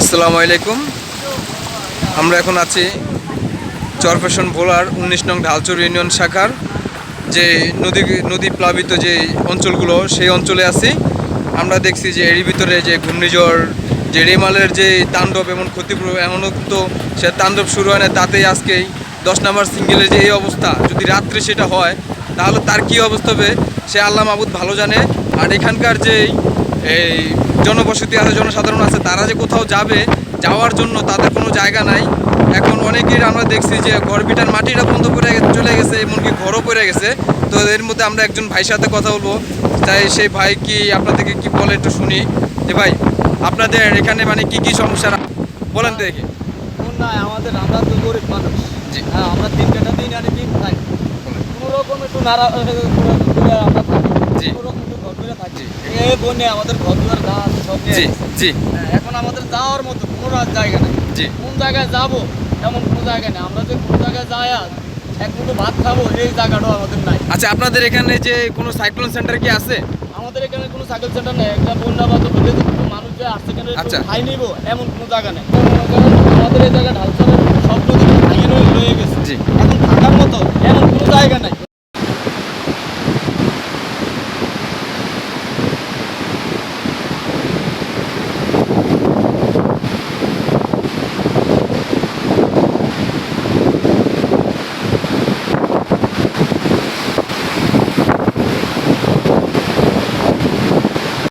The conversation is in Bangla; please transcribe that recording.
আসসালামু আলাইকুম। আমরা এখন আছি চরপেশন ভোলার উনিশ নং ঢালচুর ইউনিয়ন শাখার যে নদী নদী প্লাবিত যে অঞ্চলগুলো, সেই অঞ্চলে আছি। আমরা দেখছি যে এরই ভিতরে যে ঘূর্ণিঝড়, যে রেমালের যে তাণ্ডব এমন ক্ষতিপুর এমনও তো সে তাণ্ডব শুরু হয় না, তাতেই আজকেই দশ নম্বর সিঙ্গেলের যে এই অবস্থা, যদি রাত্রে সেটা হয়, তাহলে তার কী অবস্থা হবে, সে আল্লাহ মাহবুদ ভালো জানে। আর এখানকার যেই এই জনবসতি আছে জনসাধারণ আছে তারা যে কোথাও যাবে যাওয়ার জন্য তাদের কোনো জায়গা নাই। এখন অনেকের আমরা দেখছি যে ঘর বিটার মাটিটা বন্ধ করে চলে গেছে এমনকি ঘরও পড়ে গেছে। তো এর মধ্যে আমরা একজন ভাইয়ের সাথে কথা বলব। তাই সেই ভাই কি আপনাদেরকে কি বলে একটু শুনি। যে ভাই আপনাদের এখানে মানে কি কি সমস্যা? বলেন দেখি। নাই আমাদের আমরা তো গরিব মানুষ। হ্যাঁ আমরা দিন কাটা দিন আনি দিন খাই। কোনো রকম একটু নাড়া আমরা থাকি জি। কোনো রকম একটু ঘর করে থাকি জি। এই আমাদের দুয়ার আছে সব জি জি। হ্যাঁ, এখন আমাদের যাওয়ার মতো কোনো জায়গা নেই। জি। কোন জায়গায় যাব এমন কোনো জায়গা নেই। আমরা যে কোন জায়গায় যাই এক মুঠো ভাত খাব এই জায়গাটাও আমাদের নাই। আচ্ছা আপনাদের এখানে যে কোনো সাইক্লোন সেন্টার কি আছে? আমাদের এখানে কোনো সাইকেল সেন্টার নেই। একটা বন্যা বাদক হলে মানুষ যে আসছে আচ্ছা। খাই নিবো এমন কোনো জায়গা নেই। আমাদের এই জায়গা ঢালসালের